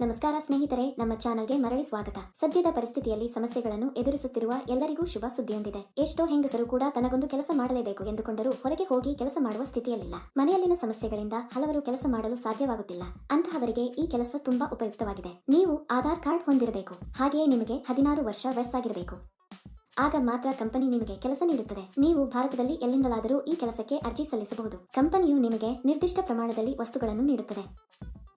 ನಮಸ್ಕಾರ ಸ್ನೇಹಿತರೆ, ನಮ್ಮ ಚಾನಲ್ಗೆ ಮರಳಿ ಸ್ವಾಗತ. ಸದ್ಯದ ಪರಿಸ್ಥಿತಿಯಲ್ಲಿ ಸಮಸ್ಯೆಗಳನ್ನು ಎದುರಿಸುತ್ತಿರುವ ಎಲ್ಲರಿಗೂ ಶುಭ ಸುದ್ದಿಯೊಂದಿದೆ. ಎಷ್ಟೋ ಹೆಂಗಸರು ಕೂಡ ತನಗೊಂದು ಕೆಲಸ ಮಾಡಲೇಬೇಕು ಎಂದುಕೊಂಡರೂ ಹೊರಗೆ ಹೋಗಿ ಕೆಲಸ ಮಾಡುವ ಸ್ಥಿತಿಯಲ್ಲಿಲ್ಲ. ಮನೆಯಲ್ಲಿನ ಸಮಸ್ಯೆಗಳಿಂದ ಹಲವರು ಕೆಲಸ ಮಾಡಲು ಸಾಧ್ಯವಾಗುತ್ತಿಲ್ಲ. ಅಂತಹವರಿಗೆ ಈ ಕೆಲಸ ತುಂಬಾ ಉಪಯುಕ್ತವಾಗಿದೆ. ನೀವು ಆಧಾರ್ ಕಾರ್ಡ್ ಹೊಂದಿರಬೇಕು. ಹಾಗೆಯೇ ನಿಮಗೆ ಹದಿನಾರು ವರ್ಷ ವಯಸ್ಸಾಗಿರಬೇಕು. ಆಗ ಮಾತ್ರ ಕಂಪನಿ ನಿಮಗೆ ಕೆಲಸ ನೀಡುತ್ತದೆ. ನೀವು ಭಾರತದಲ್ಲಿ ಎಲ್ಲಿಂದಲಾದರೂ ಈ ಕೆಲಸಕ್ಕೆ ಅರ್ಜಿ ಸಲ್ಲಿಸಬಹುದು. ಕಂಪನಿಯು ನಿಮಗೆ ನಿರ್ದಿಷ್ಟ ಪ್ರಮಾಣದಲ್ಲಿ ವಸ್ತುಗಳನ್ನು ನೀಡುತ್ತದೆ.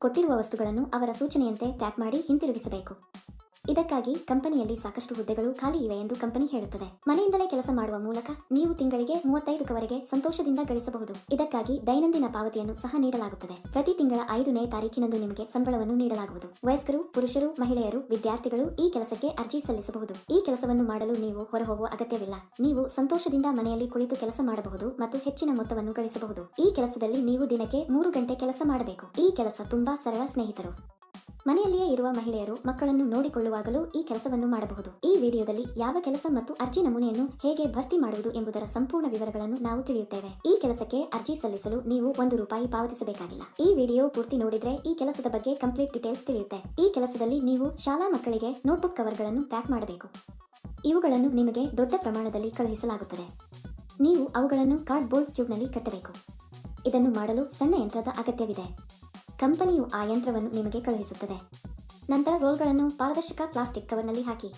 ಕೊಟ್ಟಿರುವ ವಸ್ತುಗಳನ್ನು ಅವರ ಸೂಚನೆಯಂತೆ ಪ್ಯಾಕ್ ಮಾಡಿ ಹಿಂತಿರುಗಿಸಬೇಕು. ಇದಕ್ಕಾಗಿ ಕಂಪನಿಯಲ್ಲಿ ಸಾಕಷ್ಟು ಹುದ್ದೆಗಳು ಖಾಲಿ ಇವೆ ಎಂದು ಕಂಪನಿ ಹೇಳುತ್ತದೆ. ಮನೆಯಿಂದಲೇ ಕೆಲಸ ಮಾಡುವ ಮೂಲಕ ನೀವು ತಿಂಗಳಿಗೆ ಮೂವತ್ತೈದಕ್ಕವರೆಗೆ ಸಂತೋಷದಿಂದ ಗಳಿಸಬಹುದು. ಇದಕ್ಕಾಗಿ ದೈನಂದಿನ ಪಾವತಿಯನ್ನು ಸಹ ನೀಡಲಾಗುತ್ತದೆ. ಪ್ರತಿ ತಿಂಗಳ ಐದನೇ ತಾರೀಕಿನಂದು ನಿಮಗೆ ಸಂಬಳವನ್ನು ನೀಡಲಾಗುವುದು. ವಯಸ್ಕರು, ಪುರುಷರು, ಮಹಿಳೆಯರು, ವಿದ್ಯಾರ್ಥಿಗಳು ಈ ಕೆಲಸಕ್ಕೆ ಅರ್ಜಿ ಸಲ್ಲಿಸಬಹುದು. ಈ ಕೆಲಸವನ್ನು ಮಾಡಲು ನೀವು ಹೊರಹೋಗುವ ಅಗತ್ಯವಿಲ್ಲ. ನೀವು ಸಂತೋಷದಿಂದ ಮನೆಯಲ್ಲಿ ಕುಳಿತು ಕೆಲಸ ಮಾಡಬಹುದು ಮತ್ತು ಹೆಚ್ಚಿನ ಮೊತ್ತವನ್ನು ಗಳಿಸಬಹುದು. ಈ ಕೆಲಸದಲ್ಲಿ ನೀವು ದಿನಕ್ಕೆ ಮೂರು ಗಂಟೆ ಕೆಲಸ ಮಾಡಬೇಕು. ಈ ಕೆಲಸ ತುಂಬಾ ಸರಳ ಸ್ನೇಹಿತರು. ಮನೆಯಲ್ಲಿಯೇ ಇರುವ ಮಹಿಳೆಯರು ಮಕ್ಕಳನ್ನು ನೋಡಿಕೊಳ್ಳುವಾಗಲೂ ಈ ಕೆಲಸವನ್ನು ಮಾಡಬಹುದು. ಈ ವಿಡಿಯೋದಲ್ಲಿ ಯಾವ ಕೆಲಸ ಮತ್ತು ಅರ್ಜಿ ನಮೂನೆಯನ್ನು ಹೇಗೆ ಭರ್ತಿ ಮಾಡುವುದು ಎಂಬುದರ ಸಂಪೂರ್ಣ ವಿವರಗಳನ್ನು ನಾವು ತಿಳಿಯುತ್ತೇವೆ. ಈ ಕೆಲಸಕ್ಕೆ ಅರ್ಜಿ ಸಲ್ಲಿಸಲು ನೀವು ಒಂದು ರೂಪಾಯಿ ಪಾವತಿಸಬೇಕಾಗಿಲ್ಲ. ಈ ವಿಡಿಯೋ ಪೂರ್ತಿ ನೋಡಿದ್ರೆ ಈ ಕೆಲಸದ ಬಗ್ಗೆ ಕಂಪ್ಲೀಟ್ ಡೀಟೇಲ್ಸ್ ತಿಳಿಯುತ್ತೆ. ಈ ಕೆಲಸದಲ್ಲಿ ನೀವು ಶಾಲಾ ಮಕ್ಕಳಿಗೆ ನೋಟ್ಬುಕ್ ಕವರ್ಗಳನ್ನು ಪ್ಯಾಕ್ ಮಾಡಬೇಕು. ಇವುಗಳನ್ನು ನಿಮಗೆ ದೊಡ್ಡ ಪ್ರಮಾಣದಲ್ಲಿ ಕಳುಹಿಸಲಾಗುತ್ತದೆ. ನೀವು ಅವುಗಳನ್ನು ಕಾರ್ಡ್ಬೋರ್ಡ್ ಟ್ಯೂಬ್ನಲ್ಲಿ ಕಟ್ಟಬೇಕು. ಇದನ್ನು ಮಾಡಲು ಸಣ್ಣ ಯಂತ್ರದ ಅಗತ್ಯವಿದೆ. ಕಂಪನಿಯು ಆ ಯಂತ್ರವನ್ನು ನಿಮಗೆ ಕಳುಹಿಸುತ್ತದೆ. ನಂತರ ರೋಲ್ಗಳನ್ನು ಪಾರದರ್ಶಕ ಪ್ಲಾಸ್ಟಿಕ್ ಕವರ್ನಲ್ಲಿ ಹಾಕಿ.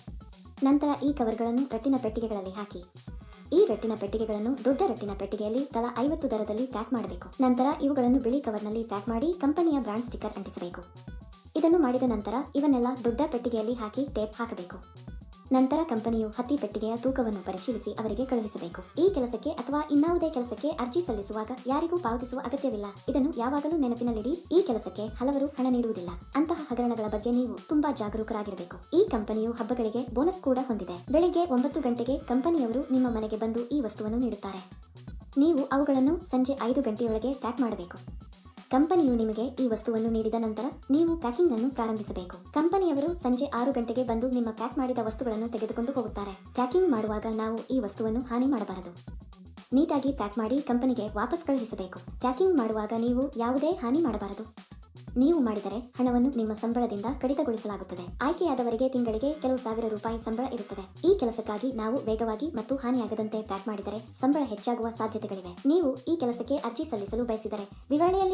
ನಂತರ ಈ ಕವರ್ಗಳನ್ನು ರಟ್ಟಿನ ಪೆಟ್ಟಿಗೆಗಳಲ್ಲಿ ಹಾಕಿ. ಈ ರಟ್ಟಿನ ಪೆಟ್ಟಿಗೆಗಳನ್ನು ದೊಡ್ಡ ರಟ್ಟಿನ ಪೆಟ್ಟಿಗೆಯಲ್ಲಿ ತಲಾ ಐವತ್ತು ದರದಲ್ಲಿ ಪ್ಯಾಕ್ ಮಾಡಬೇಕು. ನಂತರ ಇವುಗಳನ್ನು ಬಿಳಿ ಕವರ್ನಲ್ಲಿ ಪ್ಯಾಕ್ ಮಾಡಿ ಕಂಪನಿಯ ಬ್ರಾಂಡ್ ಸ್ಟಿಕ್ಕರ್ ಅಂಟಿಸಬೇಕು. ಇದನ್ನು ಮಾಡಿದ ನಂತರ ಇವನ್ನೆಲ್ಲ ದೊಡ್ಡ ಪೆಟ್ಟಿಗೆಯಲ್ಲಿ ಹಾಕಿ ಟೇಪ್ ಹಾಕಬೇಕು. ನಂತರ ಕಂಪನಿಯು ಹತ್ತಿ ಪೆಟ್ಟಿಗೆಯ ತೂಕವನ್ನು ಪರಿಶೀಲಿಸಿ ಅವರಿಗೆ ಕಳುಹಿಸಬೇಕು. ಈ ಕೆಲಸಕ್ಕೆ ಅಥವಾ ಇನ್ನಾವುದೇ ಕೆಲಸಕ್ಕೆ ಅರ್ಜಿ ಸಲ್ಲಿಸುವಾಗ ಯಾರಿಗೂ ಪಾವತಿಸುವ ಅಗತ್ಯವಿಲ್ಲ. ಇದನ್ನು ಯಾವಾಗಲೂ ನೆನಪಿನಲ್ಲಿಡಿ, ಈ ಕೆಲಸಕ್ಕೆ ಹಲವರು ಹಣ ನೀಡುವುದಿಲ್ಲ. ಅಂತಹ ಹಗರಣಗಳ ಬಗ್ಗೆ ನೀವು ತುಂಬಾ ಜಾಗರೂಕರಾಗಿರಬೇಕು. ಈ ಕಂಪನಿಯು ಹಬ್ಬಗಳಿಗೆ ಬೋನಸ್ ಕೂಡ ಹೊಂದಿದೆ. ಬೆಳಿಗ್ಗೆ ಒಂಬತ್ತು ಗಂಟೆಗೆ ಕಂಪನಿಯವರು ನಿಮ್ಮ ಮನೆಗೆ ಬಂದು ಈ ವಸ್ತುವನ್ನು ನೀಡುತ್ತಾರೆ. ನೀವು ಅವುಗಳನ್ನು ಸಂಜೆ ಐದು ಗಂಟೆಯೊಳಗೆ ಪ್ಯಾಕ್ ಮಾಡಬೇಕು. ಕಂಪನಿಯು ನಿಮಗೆ ಈ ವಸ್ತುವನ್ನು ನೀಡಿದ ನಂತರ ನೀವು ಪ್ಯಾಕಿಂಗ್ ಅನ್ನು ಪ್ರಾರಂಭಿಸಬೇಕು. ಕಂಪನಿಯವರು ಸಂಜೆ ಆರು ಗಂಟೆಗೆ ಬಂದು ನಿಮ್ಮ ಪ್ಯಾಕ್ ಮಾಡಿದ ವಸ್ತುಗಳನ್ನು ತೆಗೆದುಕೊಂಡು ಹೋಗುತ್ತಾರೆ. ಪ್ಯಾಕಿಂಗ್ ಮಾಡುವಾಗ ನಾವು ಈ ವಸ್ತುವನ್ನು ಹಾನಿ ಮಾಡಬಾರದು. ನೀಟಾಗಿ ಪ್ಯಾಕ್ ಮಾಡಿ ಕಂಪನಿಗೆ ವಾಪಸ್ ಕಳುಹಿಸಬೇಕು. ಪ್ಯಾಕಿಂಗ್ ಮಾಡುವಾಗ ನೀವು ಯಾವುದೇ ಹಾನಿ ಮಾಡಬಾರದು. ನೀವು ಮಾಡಿದರೆ ಹಣವನ್ನು ನಿಮ್ಮ ಸಂಬಳದಿಂದ ಕಡಿತಗೊಳಿಸಲಾಗುತ್ತದೆ. ಆಯ್ಕೆಯಾದವರಿಗೆ ತಿಂಗಳಿಗೆ ಕೆಲವು ಸಾವಿರ ರೂಪಾಯಿ ಸಂಬಳ ಇರುತ್ತದೆ. ಈ ಕೆಲಸಕ್ಕಾಗಿ ನಾವು ವೇಗವಾಗಿ ಮತ್ತು ಹಾನಿಯಾಗದಂತೆ ಪ್ಯಾಕ್ ಮಾಡಿದರೆ ಸಂಬಳ ಹೆಚ್ಚಾಗುವ ಸಾಧ್ಯತೆಗಳಿವೆ. ನೀವು ಈ ಕೆಲಸಕ್ಕೆ ಅರ್ಜಿ ಸಲ್ಲಿಸಲು ಬಯಸಿದರೆ ವಿವರಣೆಯಲ್ಲಿ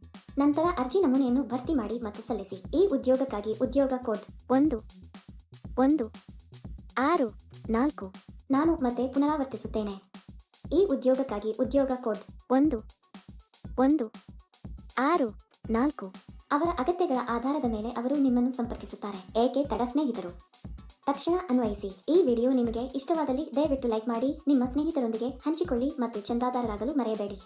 ನಂತರ ಅರ್ಜಿ ನಮೂನೆಯನ್ನು ಭರ್ತಿ ಮಾಡಿ ಮತ್ತು ಸಲ್ಲಿಸಿ. ಈ ಉದ್ಯೋಗಕ್ಕಾಗಿ ಉದ್ಯೋಗ ಕೋಡ್ ಒಂದು ಒಂದು, ಆರು, ನಾಲ್ಕು, ನಾನು ಮತ್ತೆ ಪುನರಾವರ್ತಿಸುತ್ತೇನೆ. ಈ ಉದ್ಯೋಗಕ್ಕಾಗಿ ಉದ್ಯೋಗ ಕೋಡ್ ಒಂದು ಒಂದು, ಆರು, ನಾಲ್ಕು ಅವರ ಅಗತ್ಯಗಳ ಆಧಾರದ ಮೇಲೆ ಅವರು ನಿಮ್ಮನ್ನು ಸಂಪರ್ಕಿಸುತ್ತಾರೆ. ಏಕೆ ತಡ ಸ್ನೇಹಿತರು? ತಕ್ಷಣ ಅನ್ವಯಿಸಿ. ಈ ವಿಡಿಯೋ ನಿಮಗೆ ಇಷ್ಟವಾದಲ್ಲಿ ದಯವಿಟ್ಟು ಲೈಕ್ ಮಾಡಿ, ನಿಮ್ಮ ಸ್ನೇಹಿತರೊಂದಿಗೆ ಹಂಚಿಕೊಳ್ಳಿ ಮತ್ತು ಚಂದಾದಾರರಾಗಲು ಮರೆಯಬೇಡಿ.